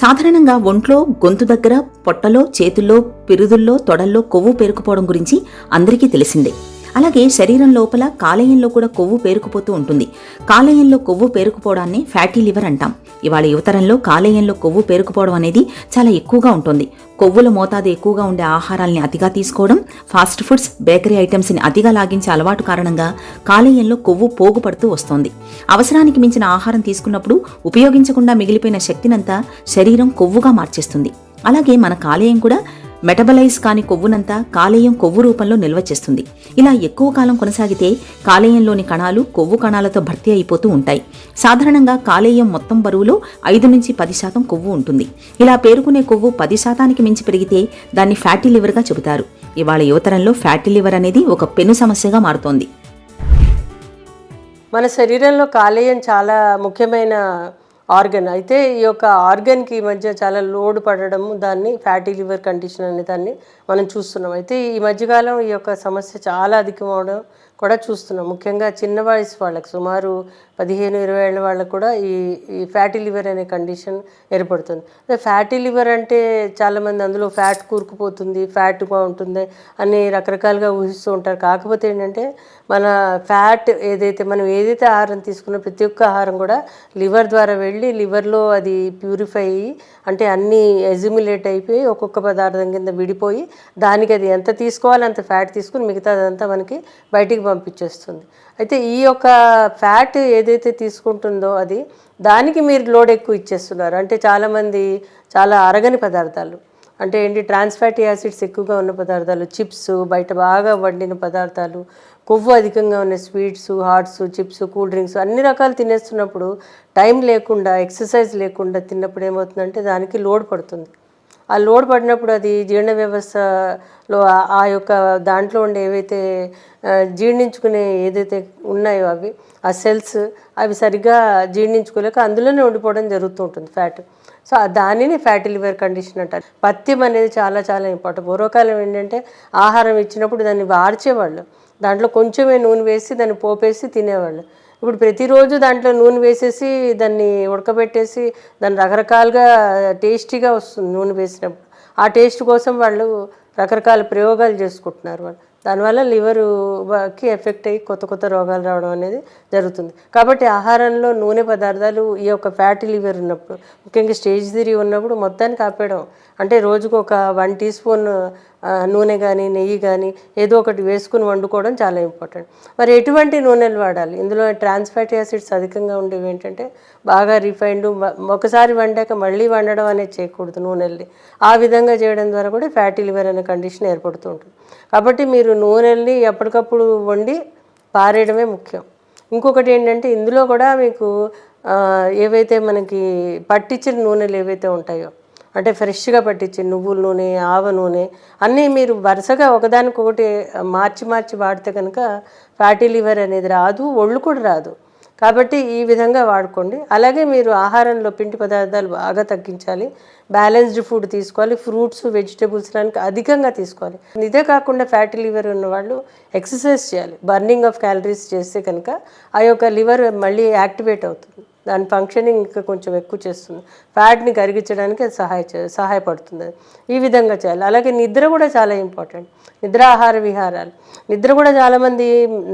సాధారణంగా ఒంట్లో గొంతు దగ్గర పొట్టలో చేతుల్లో పిరుదుల్లో తొడల్లో కొవ్వు పేరుకుపోవడం గురించి అందరికీ తెలిసిందే. అలాగే శరీరం లోపల కాలేయంలో కూడా కొవ్వు పేరుకుపోతూ ఉంటుంది. కాలేయంలో కొవ్వు పేరుకుపోవడాన్ని ఫ్యాటీ లివర్ అంటాం. ఇవాళ యువతరంలో కాలేయంలో కొవ్వు పేరుకుపోవడం అనేది చాలా ఎక్కువగా ఉంటుంది. కొవ్వుల మోతాదు ఎక్కువగా ఉండే ఆహారాల్ని అతిగా తీసుకోవడం ఫాస్ట్ ఫుడ్స్ బేకరీ ఐటమ్స్ని అతిగా లాగించే అలవాటు కారణంగా కాలేయంలో కొవ్వు పోగుపడుతూ వస్తోంది. అవసరానికి మించిన ఆహారం తీసుకున్నప్పుడు ఉపయోగించకుండా మిగిలిపోయిన శక్తినంతా శరీరం కొవ్వుగా మార్చేస్తుంది. అలాగే మన కాలేయం కూడా మెటబలైజ్ కాని కొవ్వునంతా కాలేయం కొవ్వు రూపంలో నిల్వ చేస్తుంది. ఇలా ఎక్కువ కాలం కొనసాగితే కాలేయంలోని కణాలు కొవ్వు కణాలతో భర్తీ అయిపోతూ ఉంటాయి. సాధారణంగా కాలేయం మొత్తం బరువులో ఐదు నుంచి పది శాతం కొవ్వు ఉంటుంది. ఇలా పేరుకునే కొవ్వు పది శాతానికి మించి పెరిగితే దాన్ని ఫ్యాటీ లివర్గా చెబుతారు. ఇవాళ యువతరంలో ఫ్యాటీ లివర్ అనేది ఒక పెను సమస్యగా మారుతోంది. మన శరీరంలో కాలేయం చాలా ముఖ్యమైన ఆర్గన్. అయితే ఈ యొక్క ఆర్గన్కి ఈ మధ్య చాలా లోడ్ పడడం దాన్ని ఫ్యాటీ లివర్ కండిషన్ అనే దాన్ని మనం చూస్తున్నాం. అయితే ఈ మధ్యకాలం ఈ యొక్క సమస్య చాలా అధికం అవడం కూడా చూస్తున్నాం. ముఖ్యంగా చిన్న వయసు వాళ్ళకి సుమారు పదిహేను ఇరవై ఏళ్ళ వాళ్ళకు కూడా ఈ ఈ ఫ్యాటీ లివర్ అనే కండిషన్ ఏర్పడుతుంది. అదే ఫ్యాటీ లివర్ అంటే చాలామంది అందులో ఫ్యాట్ కూరుకుపోతుంది ఫ్యాట్గా ఉంటుంది అని రకరకాలుగా ఊహిస్తూ ఉంటారు. కాకపోతే ఏంటంటే మన ఫ్యాట్ ఏదైతే మనం ఏదైతే ఆహారం తీసుకున్నా ప్రతి ఒక్క ఆహారం కూడా లివర్ ద్వారా వెళ్ళి లివర్లో అది ప్యూరిఫై అయ్యి అంటే అన్నీ ఎజిములేట్ అయిపోయి ఒక్కొక్క పదార్థం కింద విడిపోయి దానికి అది ఎంత తీసుకోవాలి అంత ఫ్యాట్ తీసుకుని మిగతాదంతా మనకి బయటికి పంపించేస్తుంది. అయితే ఈ యొక్క ఫ్యాట్ ఏదైతే తీసుకుంటుందో అది దానికి మీరు లోడ్ ఎక్కువ ఇచ్చేస్తున్నారు. అంటే చాలామంది చాలా అరగని పదార్థాలు. అంటే ఏంటి? ట్రాన్స్ ఫ్యాటీ యాసిడ్స్ ఎక్కువగా ఉన్న పదార్థాలు చిప్స్ బయట బాగా వండిన పదార్థాలు కొవ్వు అధికంగా ఉన్న sweets hots chips cool drinks అన్ని రకాలు తినేస్తున్నప్పుడు టైం లేకుండా ఎక్సర్సైజ్ లేకుండా తిన్నప్పుడు ఏమవుతుందంటే దానికి లోడ్ పడుతుంది. ఆ లోడ్ పడినప్పుడు అది జీర్ణ వ్యవస్థలో ఆ- యొక్క దాంట్లో ఉండే ఏవైతే జీర్ణించుకునే ఏదైతే ఉన్నాయో అవి ఆ సెల్స్ అవి సరిగ్గా జీర్ణించుకోలేక అందులోనే ఉండిపోవడం జరుగుతూ ఉంటుంది ఫ్యాట్. సో దానిని ఫ్యాటీ లివర్ కండిషన్ అంటారు. పథ్యం అనేది చాలా చాలా ఇంపార్టెంట్. పూర్వకాలం ఏంటంటే ఆహారం ఇచ్చినప్పుడు దాన్ని వార్చేవాళ్ళు. దాంట్లో కొంచెమే నూనె వేసి దాన్ని పోపేసి తినేవాళ్ళు. ఇప్పుడు ప్రతిరోజు దాంట్లో నూనె వేసేసి దాన్ని ఉడకబెట్టేసి దాన్ని రకరకాలుగా టేస్టీగా వస్తుంది నూనె వేసినప్పుడు. ఆ టేస్ట్ కోసం వాళ్ళు రకరకాల ప్రయోగాలు చేసుకుంటున్నారు వాళ్ళు. దానివల్ల లివర్కి ఎఫెక్ట్ అయ్యి కొత్త కొత్త రోగాలు రావడం అనేది జరుగుతుంది. కాబట్టి ఆహారంలో నూనె పదార్థాలు ఈ యొక్క ఫ్యాటీ లివర్ ఉన్నప్పుడు ముఖ్యంగా స్టేజ్ త్రీ ఉన్నప్పుడు మొత్తాన్ని కాపేయడం అంటే రోజుకు ఒక వన్ టీ స్పూన్ నూనె కానీ నెయ్యి కానీ ఏదో ఒకటి వేసుకుని వండుకోవడం చాలా ఇంపార్టెంట్. మరి ఎటువంటి నూనెలు వాడాలి? ఇందులో ట్రాన్స్ ఫ్యాటీ యాసిడ్స్ అధికంగా ఉండేవి ఏంటంటే బాగా రిఫైన్డ్ ఒకసారి వండాక మళ్ళీ వండడం అనేది చేయకూడదు నూనెల్ని. ఆ విధంగా చేయడం ద్వారా కూడా ఫ్యాటీ లివర్ అనే కండిషన్ ఏర్పడుతూ ఉంటుంది. కాబట్టి మీరు నూనెల్ని ఎప్పటికప్పుడు వండి పారేయడమే ముఖ్యం. ఇంకొకటి ఏంటంటే ఇందులో కూడా మీకు ఏవైతే మనకి పట్టించిన నూనెలు ఏవైతే ఉంటాయో అంటే ఫ్రెష్గా పట్టించి నువ్వుల నూనె ఆవ నూనె అన్నీ మీరు వరుసగా ఒకదానికొకటి మార్చి మార్చి వాడితే కనుక ఫ్యాటీ లివర్ అనేది రాదు ఒళ్ళు కూడా రాదు. కాబట్టి ఈ విధంగా వాడుకోండి. అలాగే మీరు ఆహారంలో పిండి పదార్థాలు బాగా తగ్గించాలి. బ్యాలెన్స్డ్ ఫుడ్ తీసుకోవాలి. ఫ్రూట్స్ వెజిటేబుల్స్ లానికి అధికంగా తీసుకోవాలి. ఇదే కాకుండా ఫ్యాటీ లివర్ ఉన్న వాళ్ళు ఎక్సర్సైజ్ చేయాలి. బర్నింగ్ ఆఫ్ క్యాలరీస్ చేస్తే కనుక ఆ యొక్క లివర్ మళ్ళీ యాక్టివేట్ అవుతుంది. దాని ఫంక్షనింగ్ ఇంకా కొంచెం ఎక్కువ చేస్తుంది. ఫ్యాట్ని కరిగించడానికి అది సహాయ సహాయపడుతుంది. ఈ విధంగా చేయాలి. అలాగే నిద్ర కూడా చాలా ఇంపార్టెంట్ నిద్ర ఆహార విహారాలు. నిద్ర కూడా చాలామంది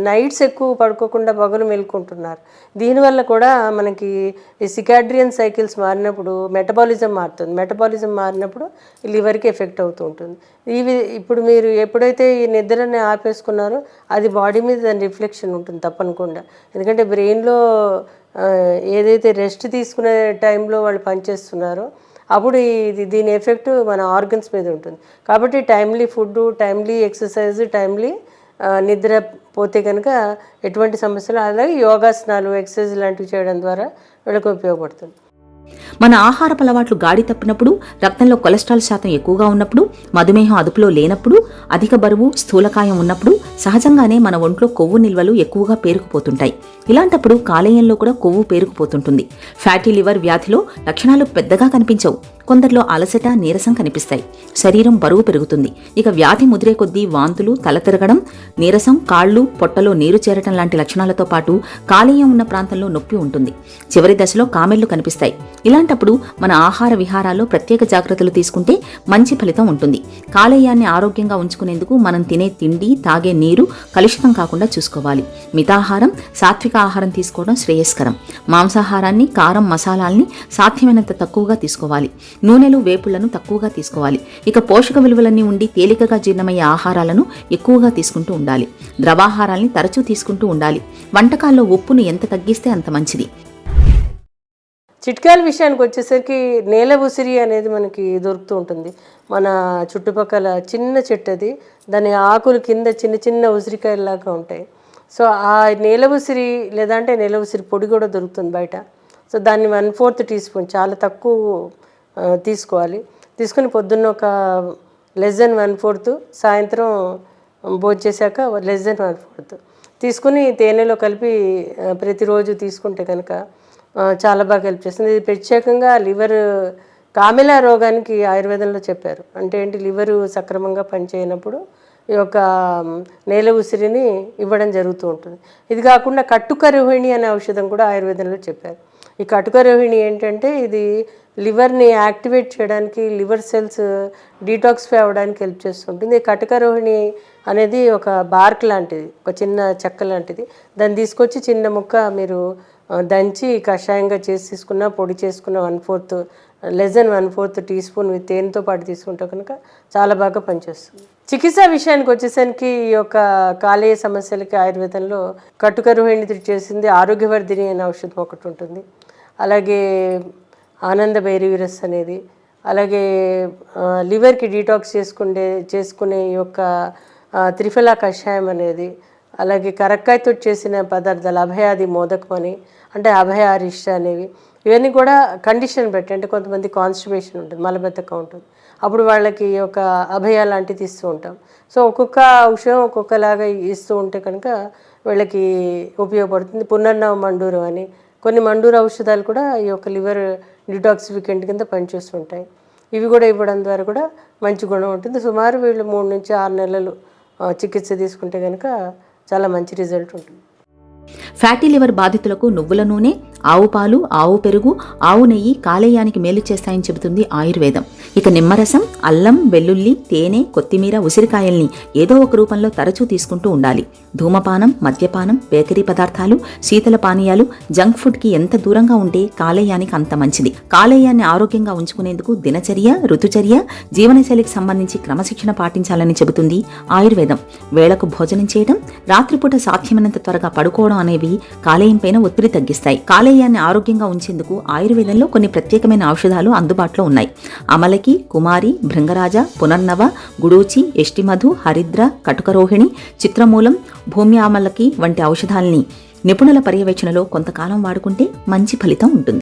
నైట్స్ ఎక్కువ పడుకోకుండా పగలు మేల్కుంటున్నారు. దీనివల్ల కూడా మనకి ఈ సికాడ్రియన్ సైకిల్స్ మారినప్పుడు మెటబాలిజం మారుతుంది. మెటబాలిజం మారినప్పుడు లివర్కి ఎఫెక్ట్ అవుతూ ఉంటుంది. ఇవి ఇప్పుడు మీరు ఎప్పుడైతే ఈ నిద్రని ఆపేసుకున్నారో అది బాడీ మీద దాని రిఫ్లెక్షన్ ఉంటుంది తప్పనుకుండా. ఎందుకంటే బ్రెయిన్లో ఏదైతే రెస్ట్ తీసుకునే టైంలో వాళ్ళు పనిచేస్తున్నారో అప్పుడు ఇది దీని ఎఫెక్ట్ మన ఆర్గన్స్ మీద ఉంటుంది. కాబట్టి timely food timely exercise timely నిద్ర పోతే కనుక ఎటువంటి సమస్యలు అలాగే యోగాసనాలు ఎక్సర్సైజ్ లాంటివి చేయడం ద్వారా వీళ్ళకి ఉపయోగపడుతుంది. మన ఆహారపు అలవాట్లు గాడి తప్పినప్పుడు రక్తంలో కొలెస్ట్రాల్ శాతం ఎక్కువగా ఉన్నప్పుడు మధుమేహం అదుపులో లేనప్పుడు అధిక బరువు స్థూలకాయం ఉన్నప్పుడు సహజంగానే మన ఒంట్లో కొవ్వు నిల్వలు ఎక్కువగా పేరుకుపోతుంటాయి. ఇలాంటప్పుడు కాలేయంలో కూడా కొవ్వు పేరుకుపోతుంటుంది. ఫ్యాటీ లివర్ వ్యాధిలో లక్షణాలు పెద్దగా కనిపించవు. కొందరిలో అలసట నీరసం కనిపిస్తాయి. శరీరం బరువు పెరుగుతుంది. ఇక వ్యాధి ముదిరే కొద్దీ వాంతులు తల తిరగడం నీరసం కాళ్ళు పొట్టలో నీరు చేరటం లాంటి లక్షణాలతో పాటు కాలేయం ఉన్న ప్రాంతంలో నొప్పి ఉంటుంది. చివరి దశలో కామెళ్ళు కనిపిస్తాయి. ఇలాంటప్పుడు మన ఆహార విహారాల్లో ప్రత్యేక జాగ్రత్తలు తీసుకుంటే మంచి ఫలితం ఉంటుంది. కాలేయాన్ని ఆరోగ్యంగా ఉంచుకునేందుకు మనం తినే తిండి తాగే నీరు కలుషితం కాకుండా చూసుకోవాలి. మితాహారం సాత్విక ఆహారం తీసుకోవడం శ్రేయస్కరం. మాంసాహారాన్ని కారం మసాలాల్ని సాధ్యమైనంత తక్కువగా తీసుకోవాలి. నూనెలు వేపుళ్ళను తక్కువగా తీసుకోవాలి. ఇక పోషక విలువలన్నీ ఉండి తేలికగా జీర్ణమయ్యే ఆహారాలను ఎక్కువగా తీసుకుంటూ ఉండాలి. ద్రవాహారాల్ని తరచూ తీసుకుంటూ ఉండాలి. వంటకాల్లో ఉప్పును ఎంత తగ్గిస్తే అంత మంచిది. చిట్కాల విషయానికి వచ్చేసరికి నేల ఉసిరి అనేది మనకి దొరుకుతూ ఉంటుంది. మన చుట్టుపక్కల చిన్న చెట్టు అది దాని ఆకులు కింద చిన్న చిన్న ఉసిరికాయలాగా ఉంటాయి. సో ఆ నేల ఉసిరి లేదంటే నేల ఉసిరి పొడి కూడా దొరుకుతుంది బయట. సో దాన్ని వన్ ఫోర్త్ టీ స్పూన్ చాలా తక్కువ తీసుకోవాలి. తీసుకుని పొద్దున్న ఒక లెస్ దెన్ వన్ ఫోర్త్ సాయంత్రం భోజనం చేశాక లెస్ దెన్ వన్ ఫోర్త్ తీసుకుని తేనెలో కలిపి ప్రతిరోజు తీసుకుంటే కనుక చాలా బాగా హెల్ప్ చేస్తుంది. ఇది ప్రత్యేకంగా లివర్ కామెలా రోగానికి ఆయుర్వేదంలో చెప్పారు. అంటే ఏంటి? లివరు సక్రమంగా పనిచేయనప్పుడు ఈ యొక్క నేల ఉసిరిని ఇవ్వడం జరుగుతూ ఉంటుంది. ఇది కాకుండా కట్టుకరోహిణి అనే ఔషధం కూడా ఆయుర్వేదంలో చెప్పారు. ఈ కటుక రోహిణి ఏంటంటే ఇది లివర్ని యాక్టివేట్ చేయడానికి లివర్ సెల్స్ డీటాక్స్ఫై అవ్వడానికి హెల్ప్ చేస్తుంటుంది. కటకరోహిణి అనేది ఒక బార్క్ లాంటిది ఒక చిన్న చెక్క లాంటిది. దాన్ని తీసుకొచ్చి చిన్న ముక్క మీరు దంచి కషాయంగా చేసి తీసుకున్న పొడి చేసుకున్న one fourth less than one fourth teaspoon with తేనెతో పాటు తీసుకుంటే కనుక చాలా బాగా పనిచేస్తుంది. చికిత్స విషయానికి వచ్చేసరికి ఈ యొక్క కాలేయ సమస్యలకి ఆయుర్వేదంలో కట్టుకరుహిణి చేసింది ఆరోగ్యవర్ధిని అనే ఔషధం ఒకటి ఉంటుంది. అలాగే ఆనంద భైరవీరస్ అనేది అలాగే లివర్కి డీటాక్స్ చేసుకుండే చేసుకునే ఈ యొక్క త్రిఫల త్రిఫలా కషాయం అనేది అలాగే కరక్కాయతో చేసిన పదార్థాలు అభయాది మోదకం అని అంటే అభయ అరిష్ట అనేవి ఇవన్నీ కూడా కండిషన్ బట్టి అంటే కొంతమంది కాన్స్టిపేషన్ ఉంటుంది మలబద్ధకం ఉంటుంది. అప్పుడు వాళ్ళకి ఒక అభయ లాంటిది ఇస్తూ ఉంటాం. సో ఒక్కొక్క ఔషధం ఒక్కొక్కలాగా ఇస్తూ ఉంటే కనుక వీళ్ళకి ఉపయోగపడుతుంది. పునర్నవ మండూరం అని కొన్ని మండూర ఔషధాలు కూడా ఈ యొక్క లివర్ డిటాక్సిఫికెంట్ కింద పనిచేస్తుంటాయి. ఇవి కూడా ఇవ్వడం ద్వారా కూడా మంచి గుణం ఉంటుంది. సుమారు వీళ్ళు మూడు నుంచి ఆరు నెలలు చికిత్స తీసుకుంటే కనుక చాలా మంచి రిజల్ట్ ఉంటుంది. ఫ్యాటీ లివర్ బాధితులకు నువ్వుల నూనె ఆవు పాలు ఆవు పెరుగు ఆవు నెయ్యి కాలేయానికి మేలు చేస్తాయని చెబుతుంది ఆయుర్వేదం. ఇక నిమ్మరసం అల్లం వెల్లుల్లి తేనె కొత్తిమీర ఉసిరికాయల్ని ఏదో ఒక రూపంలో తరచూ తీసుకుంటూ ఉండాలి. ధూమపానం మద్యపానం బేకరీ పదార్థాలు శీతల పానీయాలు జంక్ ఫుడ్కి ఎంత దూరంగా ఉంటే కాలేయానికి అంత మంచిది. కాలేయాన్ని ఆరోగ్యంగా ఉంచుకునేందుకు దినచర్య ఋతుచర్య జీవనశైలికి సంబంధించి క్రమశిక్షణ పాటించాలని చెబుతుంది ఆయుర్వేదం. వేళకు భోజనం చేయడం రాత్రిపూట సాధ్యమైనంత త్వరగా పడుకోవడం అనేవి కాలేయం పైన ఒత్తిడి తగ్గిస్తాయి. కాలేయాన్ని ఆరోగ్యంగా ఉంచేందుకు ఆయుర్వేదంలో కొన్ని ప్రత్యేకమైన ఔషధాలు అందుబాటులో ఉన్నాయి. అమలకి కుమారి భృంగరాజ పునర్నవ గుడూచి ఎష్టిమధు హరిద్ర కటుకరోహిణి చిత్రమూలం భూమి ఆమలకి వంటి ఔషధాల్ని నిపుణుల పర్యవేక్షణలో కొంతకాలం వాడుకుంటే మంచి ఫలితం ఉంటుంది.